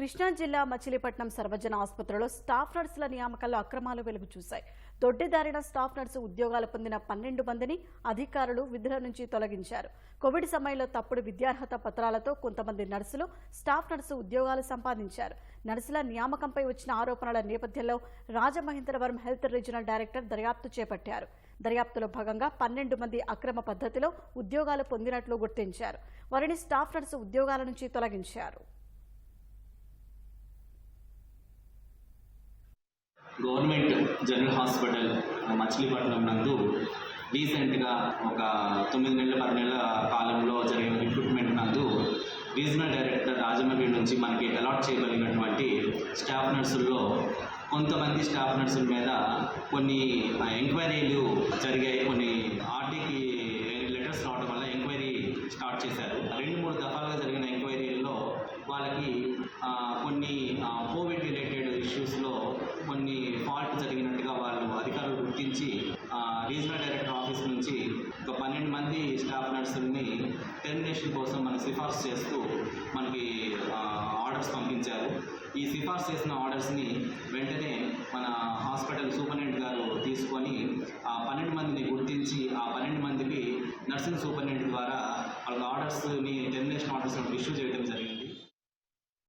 కృష్ణా జిల్లా మచిలీపట్నం సర్వజన ఆసుపత్రిలో స్టాఫ్ నర్సుల నియామకాల్లో అక్రమాలు వెలుగు చూశాయి దొడ్డిదారిన స్టాఫ్ నర్సు ఉద్యోగాలు పొందిన పన్నెండు మందిని అధికారులు విధుల నుంచి తొలగించారు. కోవిడ్ సమయంలో తప్పుడు విద్యార్హత పత్రాలతో కొంతమంది నర్సులు స్టాఫ్ నర్సు ఉద్యోగాలు సంపాదించారు. నర్సుల నియామకంపై వచ్చిన ఆరోపణల నేపథ్యంలో రాజమహేంద్రవరం హెల్త్ రీజనల్ డైరెక్టర్ దర్యాప్తు చేపట్టారు. దర్యాప్తులో భాగంగా పన్నెండు మంది అక్రమ పద్ధతిలో ఉద్యోగాలు పొందినట్లు గుర్తించారు. వారిని స్టాఫ్ నర్సు ఉద్యోగాల నుంచి తొలగించారు. గవర్నమెంట్ జనరల్ హాస్పిటల్ మచిలీపట్నం నందు రీసెంట్గా ఒక తొమ్మిది నెలల పది నెలల కాలంలో జరిగిన రిక్రూట్మెంట్ నందు రీజనల్ డైరెక్టర్ రాజమండ్రి నుంచి మనకి అలాట్ చేయగలిగినటువంటి స్టాఫ్ నర్సుల్లో కొంతమంది స్టాఫ్ నర్సుల మీద కొన్ని ఎంక్వైరీలు జరిగాయి. కొన్ని ఆర్టీకి లెటర్స్ రావడం వల్ల ఎంక్వైరీ స్టార్ట్ చేశారు. రెండు మూడు దఫాలుగా జరిగిన ఎంక్వైరీల్లో వాళ్ళకి కొన్ని కోవిడ్ రిలేటెడ్ ఇష్యూస్ కొన్ని ఫాల్ట్ జరిగినట్టుగా వాళ్ళు అధికారులు గుర్తించి ఆ, రీజనల్ డైరెక్టర్ ఆఫీస్ నుంచి ఒక పన్నెండు మంది స్టాఫ్ నర్సుల్ని టెర్మినేషన్ కోసం మనకి సిఫార్సు చేస్తూ మనకి ఆర్డర్స్ పంపించారు. ఈ సిఫార్సు చేసిన ఆర్డర్స్ని వెంటనే మన హాస్పిటల్ సూపరింటెండెంట్ గారు తీసుకొని ఆ పన్నెండు మందిని గుర్తించి ఆ పన్నెండు మందికి నర్సింగ్ సూపరింటెండెంట్ ద్వారా వాళ్ళ ఆర్డర్స్ని టెర్మినేషన్ ఆర్డర్స్ ఇష్యూ చేయడం జరిగింది.